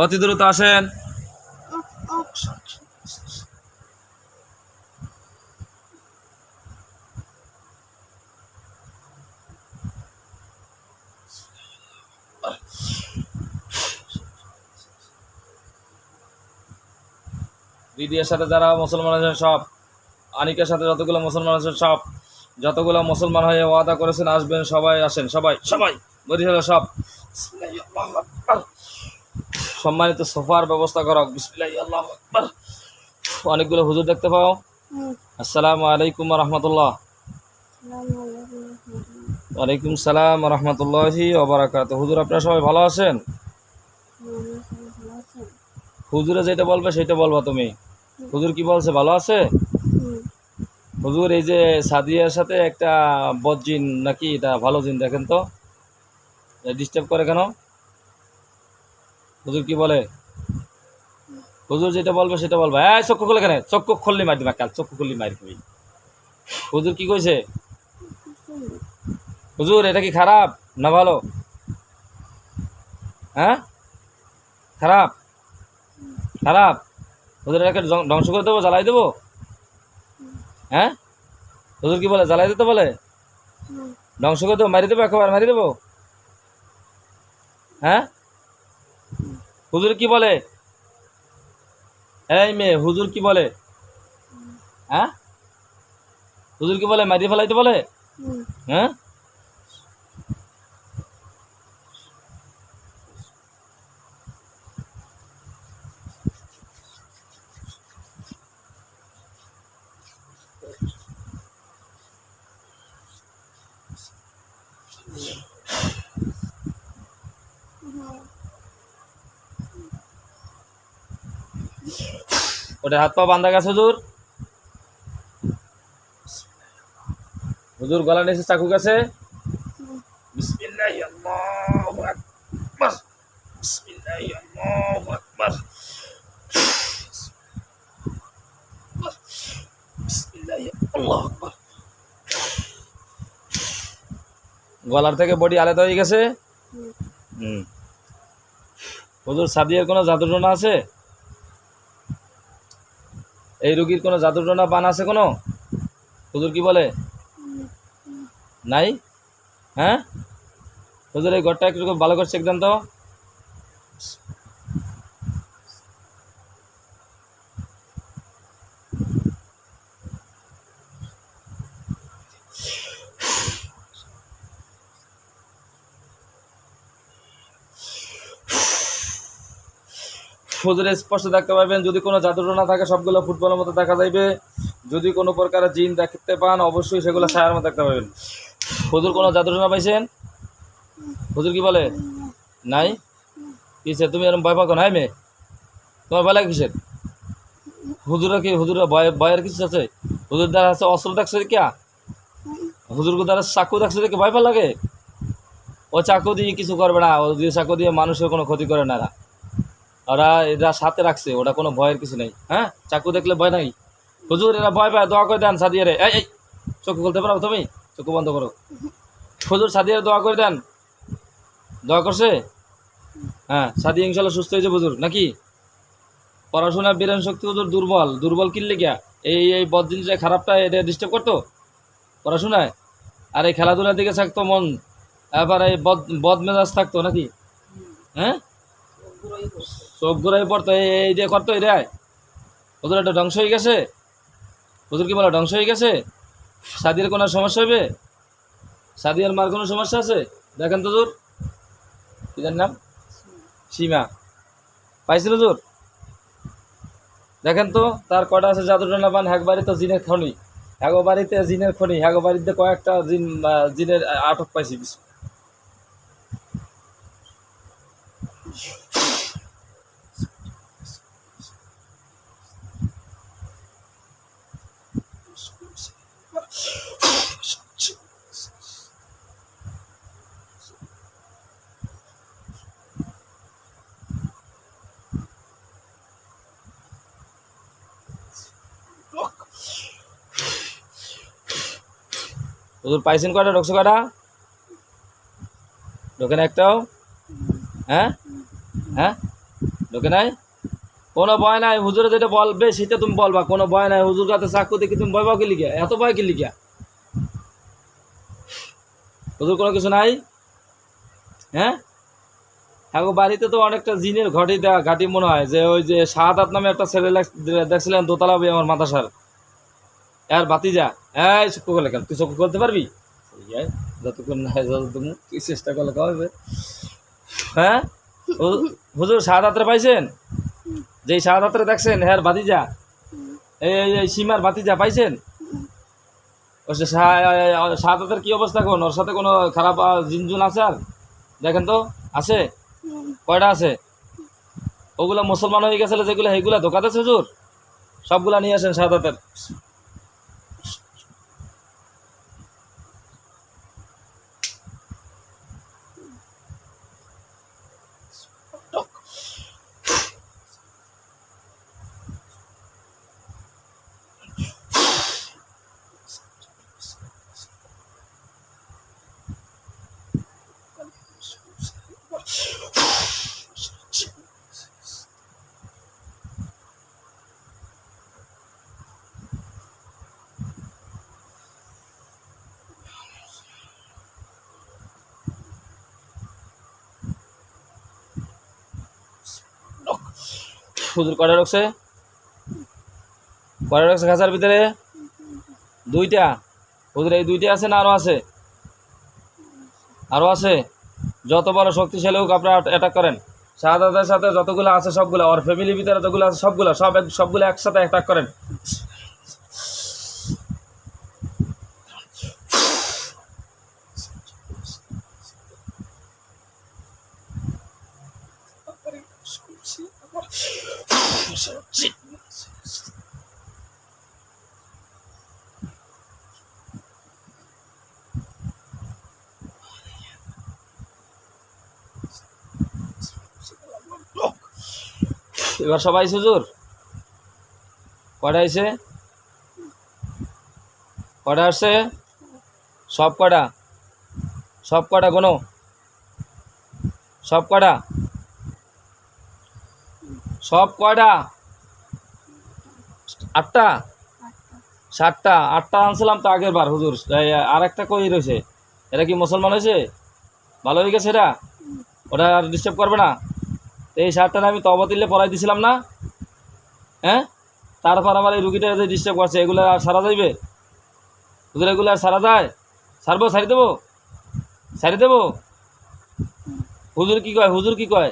অতি দ্রুত আসেন। দিদির সাথে যারা মুসলমান আছেন সব, আনিকের সাথে যতগুলো মুসলমান আছেন সব, যতগুলো মুসলমান হয়ে ওয়াদা করেছেন, আসবেন, সবাই আসেন, সবাই সবাই, বরিশালের সব। সম্মানিত সোফার ব্যবস্থা করো। অনেকগুলো হুজুর দেখতে পাও। আসসালামু আলাইকুম রহমতুল্লাহ। ওয়ালাইকুম সালাম রহমতুল্লাহি ওবরাকাত হুজুর, আপনারা সবাই ভালো আছেন? হুজুরে যেটা বলবে সেটা বলবা তুমি। হুজুর কি বলছে, ভালো আছে? হুজুর, এই যে সাদিয়ার সাথে একটা বদজিন নাকি, এটা ভালো জিন, দেখেন তো। ডিস্টার্ব করে কেন? হুজুর কি বলে? হুজুর যেটা বলবে সেটা বলবে। হ্যাঁ চক্ষু খুলে কেন? চক্ষু খুললি মার দিবা কাল চক্ষু খুললি মার দিবি হুজুর কি কইছে? হুজুর এটা কি খারাপ না ভালো? হ্যাঁ? খারাপ? খারাপ? হুজুর এটাকে ধ্বংস করে দেবো জ্বালাই দেবো? হ্যাঁ? হুজুর কি বলে? জ্বালাই দিতে বলে? ধ্বংস করে দেবো মারি দেবো একবার মারি দেবো? হ্যাঁ? হুজুর কি বলে? এই মেয়ে হুজুর কি বলে? হ্যাঁ? হুজুর কি বলে? মারিয়ে ফেলাইতে বলে? হ্যাঁ? ওটা হাত পা বান্ধা গেছে হুজুর। হুজুর গলা নিচে চাকু গেছে। গলার থেকে বডি আলাদা হয়ে গেছে। হুম। হুজুর সাদিয়ার কোনো জাদুটনা আছে? এই রুগীর কোনো জাদুটনা বান আছে কোনো? হুজুর কি বলে? নাই? হ্যাঁ? হুজুর এই ঘরটা একটু ভালো করে চেক দেন তো। হুজুরে স্পষ্ট দেখতে পাবেন। যদি কোনো জাদুটো না থাকে, সবগুলো ফুটবলের মতো দেখা যাইবে। যদি কোনো প্রকার জিন দেখতে পান, অবশ্যই সেগুলো ছায়ার মতো দেখতে পাবেন। হুজুর কোনো জাদুটো না পাইছেন? হুজুর কি বলে? নাই? কিসে তুমি এরকম ভয় পাকো নাই মেয়ে? তোমার ভয় লাগে কিসের? হুজুরের কি, হুজুরের ভয়, ভয়ের কিছু আছে? হুজুর দ্বারা আছে অস্ত্র দেখছে কিয়া হুজুর দ্বারা চাকু দেখছে দেখে, ভয় পা লাগে? ও চাকু দিয়ে কিছু করবে না, ও দিয়ে চাকু দিয়ে মানুষের কোনো ক্ষতি করে না। ওরা এরা সাথে রাখছে, ওটা কোনো ভয়ের কিছু নেই। হ্যাঁ? চাকু দেখলে ভয় নাই। হুজুর, এরা ভয় পায়, দোয়া করে দেন সাদিয়ারে। এই এই, চক্ষু খুলতে পারো তুমি? চক্ষু বন্ধ করো। হুজুর, সাদিয়ারে দোয়া করে দেন। দোয়া করছে? হ্যাঁ সাদিয়া ইনশাল্লাহ সুস্থ হয়েছে হুজুর, নাকি? পড়াশোনার বিরান শক্তি হুজুর দুর্বল। দুর্বল কিনলে গিয়া? এই এই বদ জিনিসটা খারাপটা এটা ডিস্টার্ব করতো? পড়াশোনায়? আর এই খেলাধুলার দিকে থাকতো মন। এবার এই বদ বদ মেজাজ থাকতো নাকি? হ্যাঁ? চোখ ঘুরাই পড়তো, এই দিয়ে করতো রে। ওদের একটা ধ্বংস হয়ে গেছে। ওদের কি বলে, ধ্বংস হয়ে গেছে? সাদিয়ার কোনো সমস্যা হবে? সাদিয়ার মার কোনো সমস্যা আছে? দেখেন তো জোর কি নাম? সীমা। পাইছিল জোর দেখেন তো, তার কটা আছে জাদুটনা পান হ্যাক বাড়িতে জিনের খনি। হ্যাগো বাড়িতে জিনের খনি, হ্যাগো বাড়িতে কয়েকটা জিন জিনের আটক পাইছি। ওদের পাইছেন কয়টা? ঢুকছে কয়টা? ঢোকেন একটাও? হ্যাঁ? হ্যাঁ? ঢোকে নাই? কোনো ভয় নাই। হুজুরে যেটা বলবে সেটা তুমি বলবা। কোনো ভয় নাই। হুজুর কাছে চাকু দেখি তুমি ভয় পাও কি লিখে এত ভয় কি লিখে হুজুর কোনো কিছু নাই? হ্যাঁ? এখন বাড়িতে তো অনেকটা জিনের ঘটি দেওয়া ঘাটি মনে হয়। যে ওই যে সাত শাহাদাত নামে একটা ছেলে দেখছিলেন দোতলা আমার মাতাসার আর বাতিজা এই চক্ষু করলে তুই চক্ষু করতে পারবি যতক্ষণ না যতক্ষণ তুই চেষ্টা করলে হবে হ্যাঁ হুজুর শাহাদাতরে পাইছেন যেই শাহাদাতরে দেখছেন হ্যাঁ বাতিজা এই সীমার বাতিজা পাইছেন ও সে শাহ- শাহাদাতের কি অবস্থা কোন ওর সাথে কোনো খারাপ জিনজুন আছে আর দেখেন তো আছে কয়টা আছে ওগুলা মুসলমান হয়ে গেছিল যেগুলো সেগুলা ধোকাতে হুজুর সবগুলা নিয়ে আসেন শাহাদাতের হুজুর কটা রাখছে কটা রাখছে খাঁচার ভিতরে? দুইটা। হুজুর, এই দুইটা আছে না আরও আছে? আরও আছে? যত বড় শক্তিশালী হোক আপনারা অ্যাটাক করেন। শাহাদাতের সাথে যতগুলো আছে সবগুলো ওর ফ্যামিলির ভিতরে যতগুলো আছে সবগুলো, সব সবগুলো একসাথে অ্যাটাক করেন। এবার সবাই সুজুর? কটা আইছে কটা আসছে? সব কটা? সব কটা কোনো সব কটা? সব কয়টা আটটা? সাতটা? আটটা আনছিলাম তো আগের বার হুজুর। আর একটা কই রয়েছে? এটা কি মুসলমান হয়েছে? ভালো হয়ে গেছে এটা? ওটা আর ডিস্টার্ব করবে না? তো এই শার্টটা আমি তবা দিলে পরাই দিছিলাম না? হ্যাঁ? তারপর আমার এই রুগীটা যে ডিস্টার্ব করছে এগুলো আর সারা যাইবে? হুজুর এগুলো আর সারা যায়? সারবো সারি দেবো? সারি দেবো? হুজুর কি কয়? হুজুর কি কয়?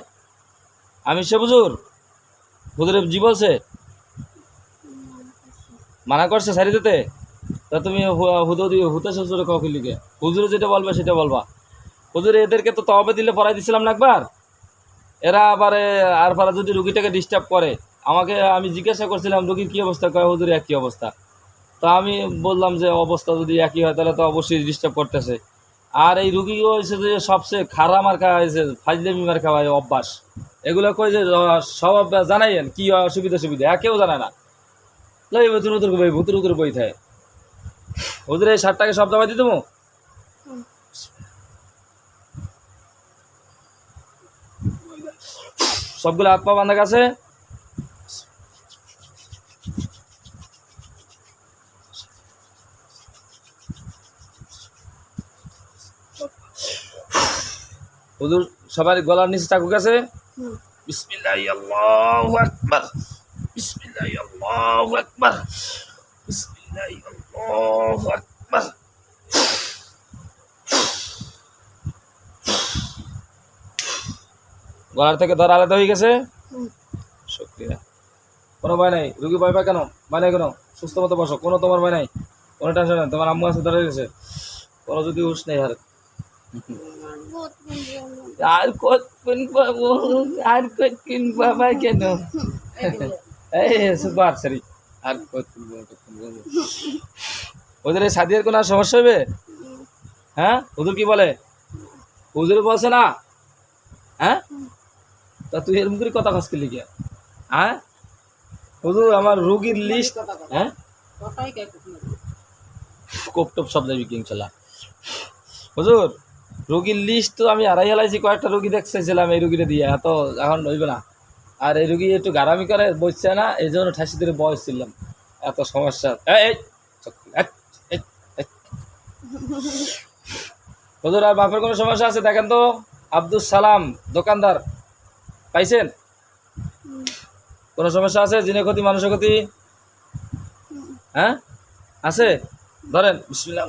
আমি সে হুজুর। হুজুরে জি বলছে মানা করছে সারি দিতে? তা তুমি হুদো দিয়ে হুতে শ্বশুরে কখন লিখে হুজুরে যেটা বলবে সেটা বলবা। হুজুরে এদেরকে তো তবে দিলে পড়াই দিছিলাম না একবার। এরা আবার আর পারা যদি রুগীটাকে ডিস্টার্ব করে, আমাকে আমি জিজ্ঞাসা করছিলাম, রুগীর কী অবস্থা? কয়, হুজুর একই অবস্থা। তো আমি বললাম যে, অবস্থা যদি একই হয়, তাহলে তো অবশ্যই ডিস্টার্ব করতেছে। আর এই রুগীও হয়েছে যে সবচেয়ে খারাপ মার্কা হয়েছে ফাজলেমি মার্কা অভ্যাস। এগুলো কই যে সব জানাইয়েন, কী অসুবিধা সুবিধা একেও জানে না। বই বই থাকে হুজুর এই সব দাবাই সবগুলো হাত পা হুজুর সবার গলার নিচে চাকু গেছে। বিসমিল্লাহি আল্লাহু আকবার। বিসমিল্লাহি আল্লাহু আকবার বিসমিল্লাহি আল্লাহু আকবার গলার থেকে ধর আলাদা হয়ে গেছে? শুক্রিয়া। কোনো ভয় নাই। রুগী ভয় পায় কেন? ভয় নাই কেন? সুস্থ মতো বসো। কোনো তোমার ভয় নাই? কোনো টেনশন নাই। তোমার আম্মু আছে ধরে গেছে। কোনো যদি উস নেই আর। আর পাবো? আর কতক্ষণ পাবা কেন? ওদের এই সাদিয়ার কোনো আর সমস্যা হবে? হ্যাঁ? হুজুর কি বলে? হুজুর বলছে না? হ্যাঁ? তা তুই এরকম করে কথা করলি কে? হ্যাঁ? হুজুর আমার রুগীর লিস্ট হ্যাঁ? কোপ টোপ সব যাবি চলা হুজুর, রোগীর লিস্ট তো আমি আড়াই হেলাইছি, কয়েকটা রোগী দেখতেছিলাম এই রোগীটা দিয়ে, এত এখন হইবে না। আর এই রুগী একটু গারামি করে, বসছে না, এই জন্য ঠাসি ধরে বয়স ছিলাম। এত সমস্যা। হুজুর, আর বাপের কোনো সমস্যা আছে? দেখেন তো আব্দুল সালাম, দোকানদার। পাইছেন? কোনো সমস্যা আছে? জিনে ক্ষতি, মানুষের ক্ষতি? হ্যাঁ? আছে? ধরেন, বিসমিল্লাহ।